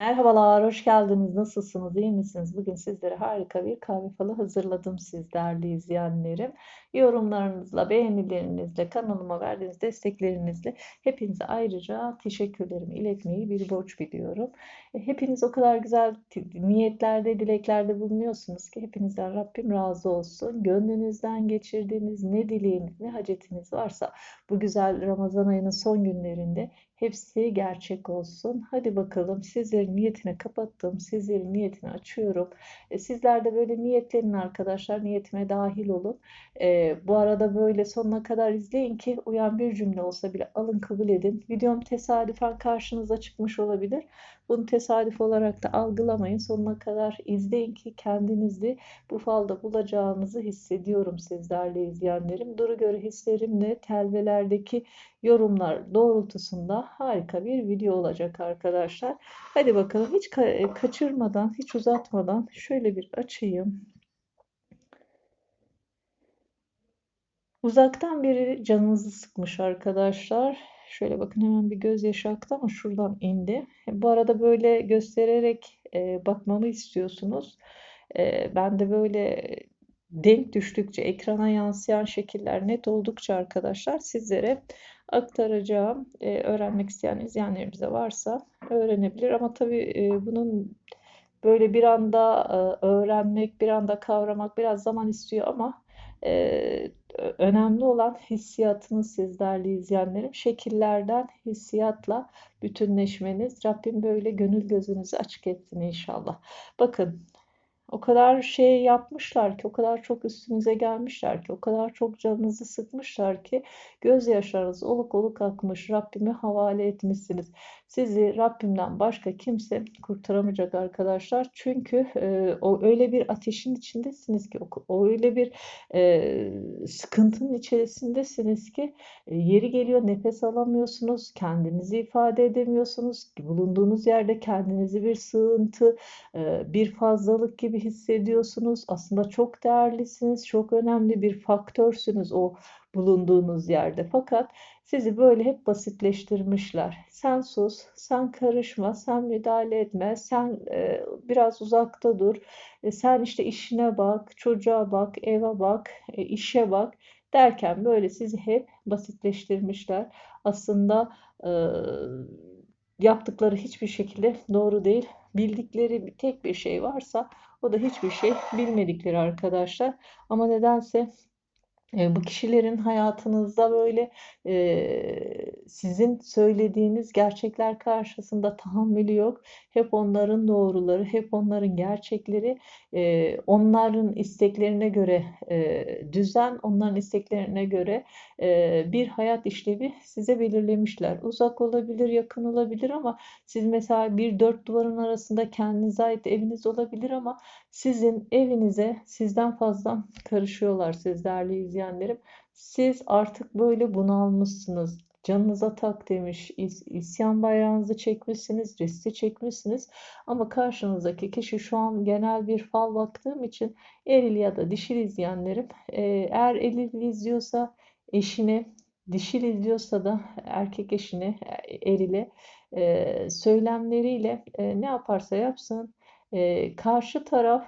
Merhabalar, hoş geldiniz. Nasılsınız, iyi misiniz? Bugün sizlere harika bir kahve falı hazırladım siz değerli izleyenlerim. Yorumlarınızla, beğenilerinizle, kanalıma verdiğiniz desteklerinizle hepinize ayrıca teşekkürlerimi iletmeyi bir borç biliyorum. E, hepiniz o kadar güzel niyetlerde, dileklerde bulunuyorsunuz ki hepinizden Rabbim razı olsun. Gönlünüzden geçirdiğiniz ne dileğiniz, ne hacetiniz varsa bu güzel Ramazan ayının son günlerinde hepsi gerçek olsun. Hadi bakalım sizlerin niyetine kapattım. Sizlerin niyetini açıyorum. E, sizler de böyle niyetlerin arkadaşlar. Niyetime dahil olun. E, bu arada böyle sonuna kadar izleyin ki uyan bir cümle olsa bile alın kabul edin. Videom tesadüfen karşınıza çıkmış olabilir. Bunu tesadüf olarak da algılamayın. Sonuna kadar izleyin ki kendinizi bu falda bulacağınızı hissediyorum sizlerle izleyenlerim. Duru göre hislerimle telvelerdeki yorumlar doğrultusunda harika bir video olacak arkadaşlar. Hadi bakalım hiç kaçırmadan, hiç uzatmadan şöyle bir açayım. Uzaktan biri canınızı sıkmış arkadaşlar. Şöyle bakın hemen bir gözyaşı aktı ama şuradan indi. Bu arada böyle göstererek e, bakmamı istiyorsunuz. E, ben de böyle denk düştükçe ekrana yansıyan şekiller net oldukça arkadaşlar sizlere aktaracağım. E, öğrenmek isteyen izleyenlerimize varsa öğrenebilir ama tabii e, bunun böyle bir anda e, öğrenmek, bir anda kavramak biraz zaman istiyor ama e, önemli olan hissiyatınız sizlerle izleyenlerim. Şekillerden hissiyatla bütünleşmeniz. Rabbim böyle gönül gözünüzü açık etsin inşallah. Bakın o kadar şey yapmışlar ki, o kadar çok üstünüze gelmişler ki, o kadar çok canınızı sıkmışlar ki gözyaşlarınız oluk oluk akmış, Rabbime havale etmişsiniz. Sizi Rabbimden başka kimse kurtaramayacak arkadaşlar. Çünkü e, o öyle bir ateşin içindesiniz ki, o, öyle bir e, sıkıntının içerisindesiniz ki e, yeri geliyor nefes alamıyorsunuz, kendinizi ifade edemiyorsunuz. Bulunduğunuz yerde kendinizi bir sığıntı, e, bir fazlalık gibi hissediyorsunuz. Aslında çok değerlisiniz, çok önemli bir faktörsünüz o bulunduğunuz yerde. Fakat sizi böyle hep basitleştirmişler. Sen sus, sen karışma, sen müdahale etme, sen e, biraz uzakta dur. E, sen işte işine bak, çocuğa bak, eve bak, e, işe bak derken böyle sizi hep basitleştirmişler. Aslında e, yaptıkları hiçbir şekilde doğru değil. Bildikleri tek bir şey varsa o da hiçbir şey bilmedikleri arkadaşlar. Ama nedense e, bu kişilerin hayatınızda böyle e, sizin söylediğiniz gerçekler karşısında tahammülü yok. Hep onların doğruları, hep onların gerçekleri, e, onların isteklerine göre e, düzen, onların isteklerine göre e, bir hayat işlevi size belirlemişler. Uzak olabilir, yakın olabilir ama siz mesela bir dört duvarın arasında kendinize ait eviniz olabilir ama sizin evinize sizden fazla karışıyorlar siz değerli izleyenlerim. Siz artık böyle bunalmışsınız. Canınıza tak demiş, is isyan bayrağınızı çekmişsiniz, riski çekmişsiniz. Ama karşınızdaki kişi şu an genel bir fal baktığım için eril ya da dişil izleyenlerim. Eğer eril izliyorsa eşini, dişil izliyorsa da erkek eşini, erile söylemleriyle ne yaparsa yapsın e, karşı taraf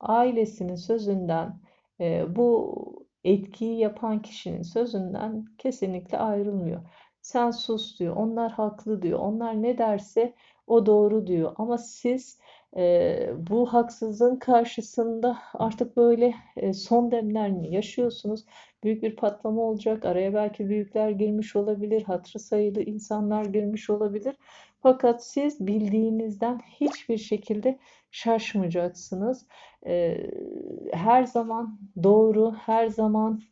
ailesinin sözünden e, bu etkiyi yapan kişinin sözünden kesinlikle ayrılmıyor. Sen sus diyor, onlar haklı diyor, onlar ne derse o doğru diyor. Ama siz e, bu haksızlığın karşısında artık böyle e, son demlerini yaşıyorsunuz. Büyük bir patlama olacak. Araya belki büyükler girmiş olabilir, hatırı sayılı insanlar girmiş olabilir. Fakat siz bildiğinizden hiçbir şekilde şaşmayacaksınız. Ee, her zaman doğru, her zaman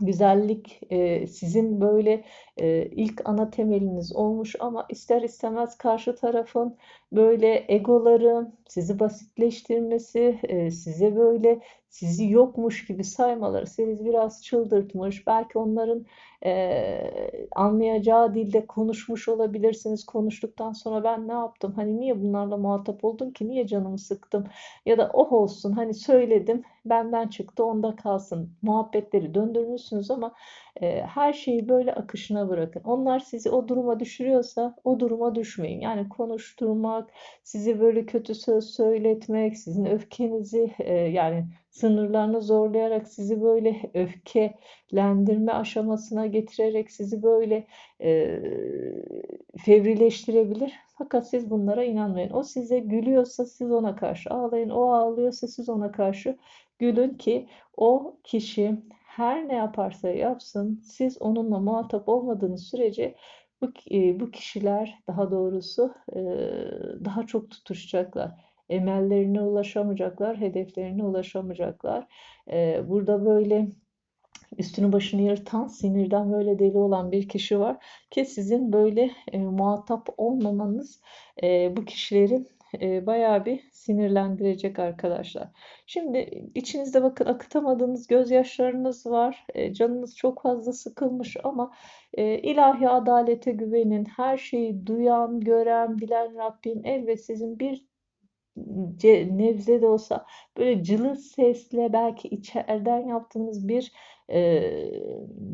güzellik e, sizin böyle e, ilk ana temeliniz olmuş ama ister istemez karşı tarafın böyle egoları sizi basitleştirmesi, e, size böyle sizi yokmuş gibi saymaları sizi biraz çıldırtmış. Belki onların e, anlayacağı dilde konuşmuş olabilirsiniz. Konuştuktan sonra ben ne yaptım? Hani niye bunlarla muhatap oldum ki? Niye canımı sıktım? Ya da oh olsun hani söyledim benden çıktı onda kalsın. Muhabbetleri döndürmüşsünüz ama E, her şeyi böyle akışına bırakın. Onlar sizi o duruma düşürüyorsa o duruma düşmeyin. Yani konuşturmak, sizi böyle kötü söz söyletmek, sizin öfkenizi e, yani sınırlarını zorlayarak sizi böyle öfkelendirme aşamasına getirerek sizi böyle e, fevrileştirebilir. Fakat siz bunlara inanmayın. O size gülüyorsa siz ona karşı ağlayın. O ağlıyorsa siz ona karşı gülün ki o kişi her ne yaparsa yapsın siz onunla muhatap olmadığınız sürece bu, e, bu kişiler daha doğrusu e, daha çok tutuşacaklar. Emellerine ulaşamayacaklar, hedeflerine ulaşamayacaklar. E, burada böyle üstünü başını yırtan, sinirden böyle deli olan bir kişi var ki sizin böyle e, muhatap olmamanız e, bu kişilerin e, bayağı bir sinirlendirecek arkadaşlar. Şimdi içinizde bakın akıtamadığınız gözyaşlarınız var. E, canınız çok fazla sıkılmış ama e, ilahi adalete güvenin. Her şeyi duyan, gören, bilen Rabbim elbet sizin bir nebze de olsa böyle cılız sesle belki içeriden yaptığınız bir e,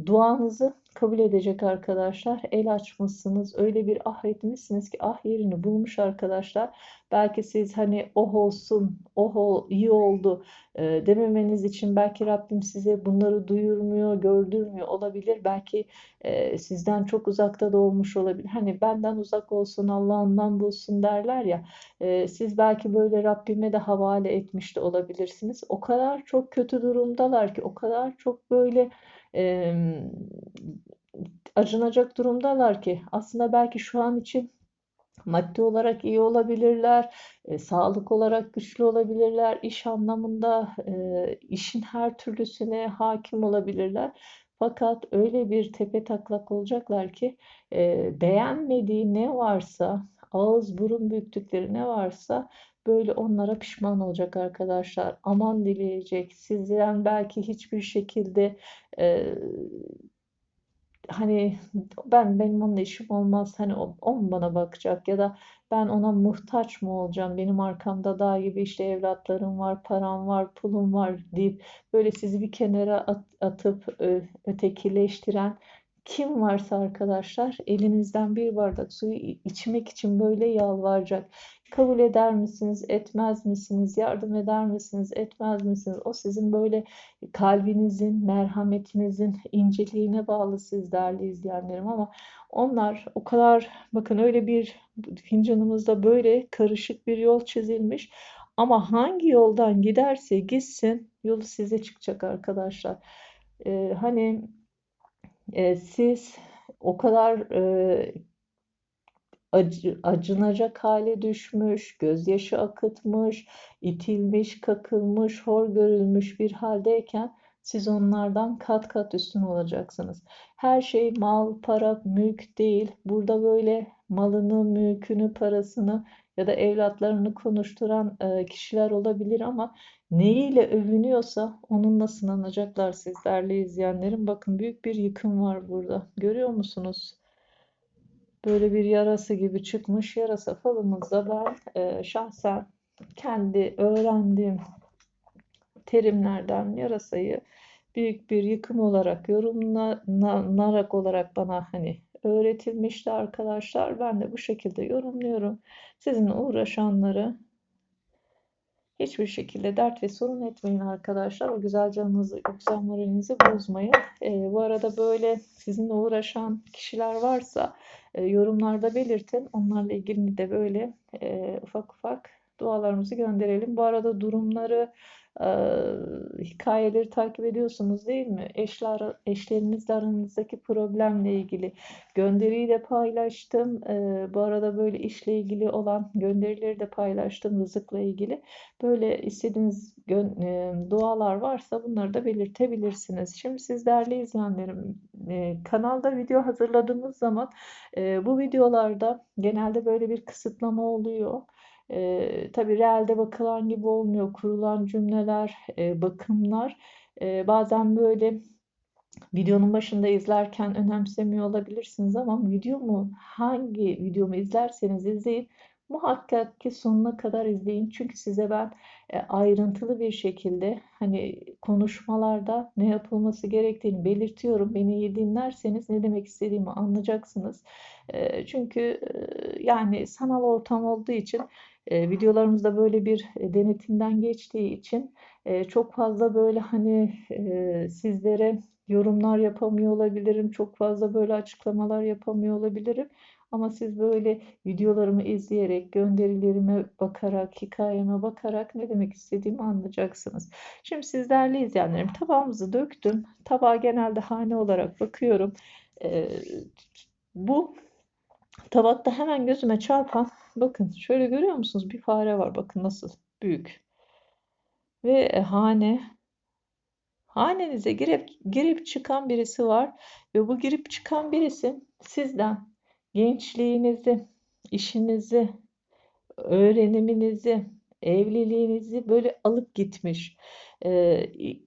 duanızı kabul edecek arkadaşlar. El açmışsınız. Öyle bir ah etmişsiniz ki ah yerini bulmuş arkadaşlar. Belki siz hani oh olsun, oh iyi oldu e, dememeniz için belki Rabbim size bunları duyurmuyor, gördürmüyor olabilir. Belki e, sizden çok uzakta da olmuş olabilir. Hani benden uzak olsun, Allah'ından bulsun derler ya. E, siz belki böyle Rabbime de havale etmiş de olabilirsiniz. O kadar çok kötü durumdalar ki, o kadar çok böyle e, acınacak durumdalar ki aslında belki şu an için maddi olarak iyi olabilirler, e, sağlık olarak güçlü olabilirler, iş anlamında e, işin her türlüsüne hakim olabilirler. Fakat öyle bir tepe taklak olacaklar ki e, beğenmediği ne varsa, ağız burun büyüklükleri ne varsa böyle onlara pişman olacak arkadaşlar. Aman dileyecek. Sizden belki hiçbir şekilde e, hani ben benim onunla işim olmaz hani o, o mu bana bakacak ya da ben ona muhtaç mı olacağım benim arkamda dağ gibi işte evlatlarım var param var pulum var deyip böyle sizi bir kenara at, atıp ö, ötekileştiren kim varsa arkadaşlar elinizden bir bardak suyu içmek için böyle yalvaracak. Kabul eder misiniz, etmez misiniz, yardım eder misiniz, etmez misiniz? O sizin böyle kalbinizin, merhametinizin inceliğine bağlı siz değerli izleyenlerim ama onlar o kadar bakın öyle bir fincanımızda böyle karışık bir yol çizilmiş ama hangi yoldan giderse gitsin yolu size çıkacak arkadaşlar. Ee, hani e, siz o kadar e, acı, acınacak hale düşmüş, gözyaşı akıtmış, itilmiş, kakılmış, hor görülmüş bir haldeyken siz onlardan kat kat üstün olacaksınız. Her şey mal, para, mülk değil. Burada böyle malını, mülkünü, parasını ya da evlatlarını konuşturan e, kişiler olabilir ama neyiyle övünüyorsa onunla sınanacaklar sizlerle izleyenlerin. Bakın büyük bir yıkım var burada. Görüyor musunuz? Böyle bir yarası gibi çıkmış. Yarasa falımızda ben e, şahsen kendi öğrendiğim terimlerden yarasayı büyük bir yıkım olarak yorumlanarak olarak bana hani öğretilmişti arkadaşlar. Ben de bu şekilde yorumluyorum. Sizinle uğraşanları hiçbir şekilde dert ve sorun etmeyin arkadaşlar. O güzel canınızı, o güzel moralinizi bozmayın. E, bu arada böyle sizinle uğraşan kişiler varsa e, yorumlarda belirtin. Onlarla ilgili de böyle e, ufak ufak dualarımızı gönderelim. Bu arada durumları hikayeleri takip ediyorsunuz değil mi? Eşler, eşlerinizle aranızdaki problemle ilgili gönderiyi de paylaştım. bu arada böyle işle ilgili olan gönderileri de paylaştım rızıkla ilgili. Böyle istediğiniz dualar varsa bunları da belirtebilirsiniz. Şimdi siz değerli izleyenlerim kanalda video hazırladığımız zaman bu videolarda genelde böyle bir kısıtlama oluyor. E, tabii realde bakılan gibi olmuyor. Kurulan cümleler, e, bakımlar e, bazen böyle videonun başında izlerken önemsemiyor olabilirsiniz ama videomu hangi videomu izlerseniz izleyin Muhakkak ki sonuna kadar izleyin. Çünkü size ben ayrıntılı bir şekilde hani konuşmalarda ne yapılması gerektiğini belirtiyorum. Beni iyi dinlerseniz ne demek istediğimi anlayacaksınız. Çünkü yani sanal ortam olduğu için videolarımızda böyle bir denetimden geçtiği için çok fazla böyle hani sizlere yorumlar yapamıyor olabilirim. Çok fazla böyle açıklamalar yapamıyor olabilirim. Ama siz böyle videolarımı izleyerek, gönderilerime bakarak, hikayeme bakarak ne demek istediğimi anlayacaksınız. Şimdi siz değerli izleyenlerim tabağımızı döktüm. Tabağa genelde hane olarak bakıyorum. Ee, bu tabakta hemen gözüme çarpan bakın şöyle görüyor musunuz? Bir fare var bakın nasıl büyük. Ve e, hane hanenize girip girip çıkan birisi var ve bu girip çıkan birisi sizden gençliğinizi, işinizi, öğreniminizi, evliliğinizi böyle alıp gitmiş. Ee,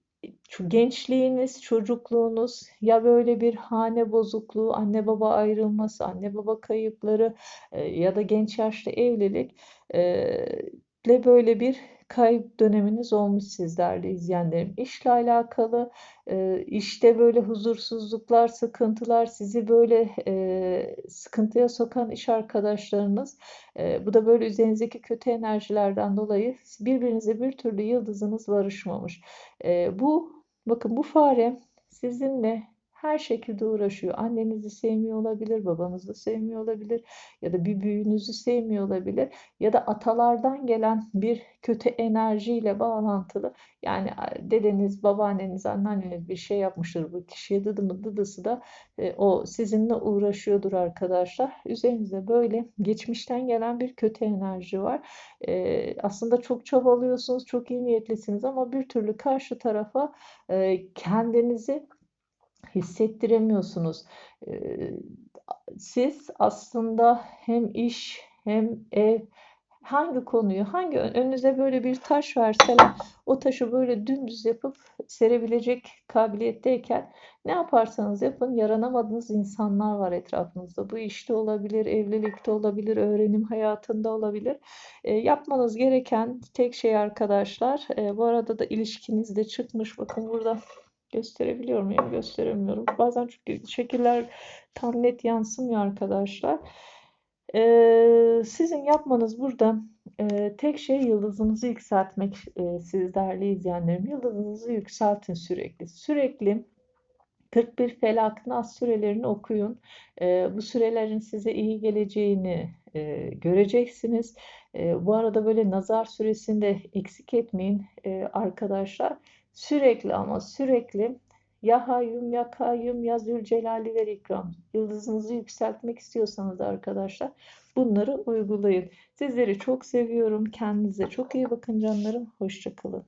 gençliğiniz, çocukluğunuz ya böyle bir hane bozukluğu, anne baba ayrılması, anne baba kayıpları e, ya da genç yaşta evlilik e, böyle bir kayıp döneminiz olmuş sizlerle izleyenlerim. İşle alakalı e, işte böyle huzursuzluklar, sıkıntılar sizi böyle e, sıkıntıya sokan iş arkadaşlarınız bu da böyle üzerinizdeki kötü enerjilerden dolayı birbirinize bir türlü yıldızınız barışmamış. E, bu bakın bu fare sizinle her şekilde uğraşıyor. Annenizi sevmiyor olabilir, babanızı sevmiyor olabilir ya da bir büyüğünüzü sevmiyor olabilir ya da atalardan gelen bir kötü enerjiyle bağlantılı. Yani dedeniz, babaanneniz, anneanneniz bir şey yapmıştır bu kişiye dıdı dıdısı da e, o sizinle uğraşıyordur arkadaşlar. Üzerinizde böyle geçmişten gelen bir kötü enerji var. E, aslında çok çabalıyorsunuz, çok iyi niyetlisiniz ama bir türlü karşı tarafa e, kendinizi hissettiremiyorsunuz. Siz aslında hem iş hem ev hangi konuyu, hangi önünüze böyle bir taş verseler o taşı böyle dümdüz yapıp serebilecek kabiliyetteyken ne yaparsanız yapın yaranamadığınız insanlar var etrafınızda. Bu işte olabilir, evlilikte olabilir, öğrenim hayatında olabilir. E, yapmanız gereken tek şey arkadaşlar, e, bu arada da ilişkinizde çıkmış. Bakın burada Gösterebiliyor muyum? Gösteremiyorum. Bazen çünkü şekiller tam net yansımıyor arkadaşlar. Ee, sizin yapmanız burada e, tek şey yıldızınızı yükseltmek e, siz değerli izleyenlerim. Yıldızınızı yükseltin sürekli. Sürekli 41 Felak Nas sürelerini okuyun. E, bu sürelerin size iyi geleceğini e, göreceksiniz. E, bu arada böyle nazar süresinde eksik etmeyin e, arkadaşlar. Sürekli ama sürekli ya Hayyum ya Kayyum ya Zülcelali ve İkram. Yıldızınızı yükseltmek istiyorsanız arkadaşlar bunları uygulayın. Sizleri çok seviyorum. Kendinize çok iyi bakın canlarım. Hoşçakalın.